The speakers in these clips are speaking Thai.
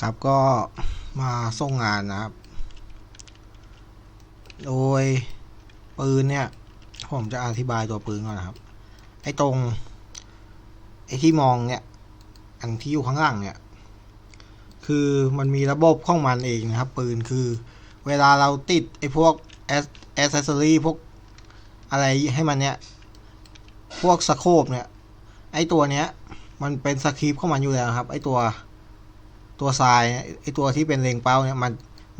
ครับก็มาส่งงานนะครับ โดยปืนเนี่ย ผมจะอธิบายตัวปืนก่อนนะครับ ไอ้ตรง ไอ้ที่มองเนี่ย อันที่อยู่ข้างล่างเนี่ย คือมันมีระบบของมันเองนะครับ ปืนคือ เวลาเราติดไอ้พวกแอสแอสเซสซอรี่พวกอะไรให้มันเนี่ย พวกสโคปเนี่ย ไอ้ตัวเนี้ย มันเป็นสคริปต์ของมันอยู่แล้วครับ ไอ้ตัว ตัวทรายไอตัวที่เป็นเลงเป้าเนี่ยมัน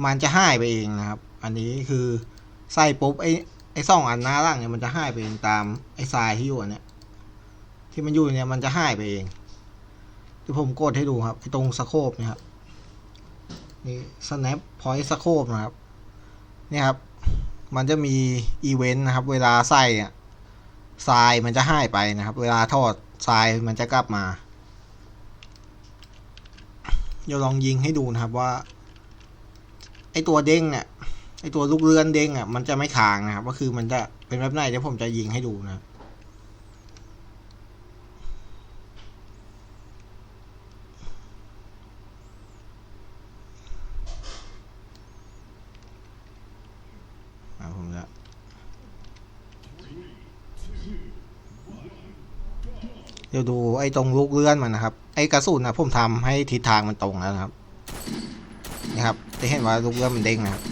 มันจะหายไปเองนะครับ อันนี้คือใส่ปุ๊บไอไอ้สองอันหน้าล่างเนี่ยมันจะหายไปเองตามไอทรายที่อยู่อันเนี่ยที่มันอยู่เนี่ยมันจะหายไปเองที่ผมกดให้ดูครับไอตรงสโคปเนี่ยครับนี่ snap point สโคปนะครับนี่ครับ มันจะมีอีเวนต์นะครับ เวลาใส่อะทรายมันจะหายไปนะครับ เวลาทอดทรายมันจะกลับมา เดี๋ยวลองยิงให้ดูนะครับว่า ไอตัวเด้งเนี่ยไอตัวลูกเรือนเด้งอะมันจะไม่ค้างนะครับ ก็คือมันจะเป็นแบบไหนเดี๋ยวผมจะยิงให้ดูนะผมจะเดี๋ยวดูไอ้ตรงลูกเลื่อนมันนะครับ ไอ้กระสุนนะผมทำให้ทิศทางมันตรงแล้วนะครับนะครับจะเห็นว่าลูกเลื่อมันเด้งนะครับ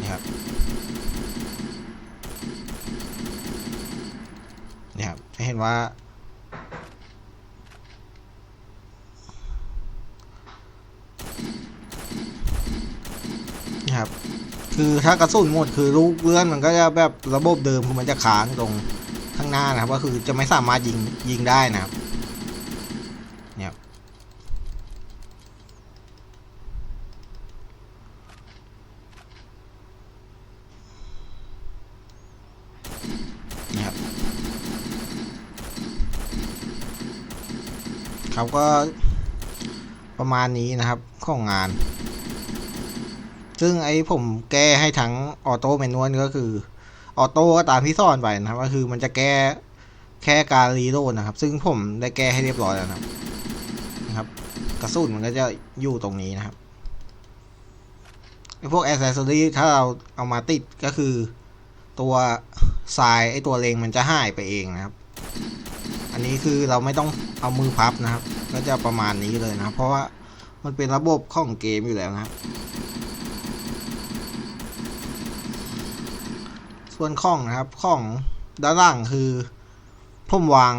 นี่ครับนี่ครับจะเห็นว่า นี่ครับ คือถ้ากระสุนหมดคือลูกเลื่อนมันก็จะแบบระบบเดิมคือมันจะค้างตรง ข้างหน้านะครับก็คือจะไม่สามารถยิงยิงได้นะครับเนี่ยครับนะครับเขาก็ประมาณนี้นะครับของงาน ซึ่งไอ้ผมแก้ให้ทั้งออโต้แมนนวลก็คือ ออโต้ก็ตามที่สอนไปนะครับ ก็คือมันจะแก้แค่การรีโหลดนะครับ ซึ่งผมได้แก้ให้เรียบร้อยแล้วนะครับนะครับ กระสุนมันก็จะอยู่ตรงนี้นะครับไอพวกแอ c เซสซอรี่ถ้าเราเอามาติดก็คือตัวทรายไอตัวเลงมันจะหายไปเองนะครับ อันนี้คือเราไม่ต้องเอามือพับนะครับ ก็จะประมาณนี้เลยนะ เพราะว่ามันเป็นระบบของเกมอยู่แล้วนะครับ ส่วนข้องนะครับข้องด้านล่างคือผมวาง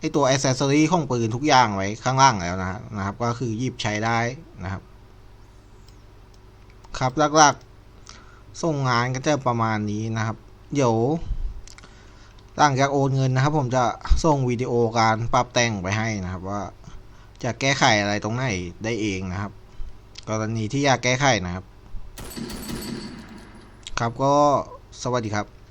ไอตัวอ c เซสซอรี่ของปืนทุกอย่างไว้ข้างล่างแล้วนะนะครับ ก็คือหยิบใช้ได้นะครับ ครับหลักๆ ส่งงานก็จะประมาณนี้นะครับ เดี๋ยวหลังจากโอนเงินนะครับ ผมจะส่งวิดีโอการปรับแต่งไปให้นะครับ ว่าจะแก้ไขอะไรตรงไหนได้เองนะครับ กรณีที่อยากแก้ไขนะครับ ครับก็สวัสดีครับ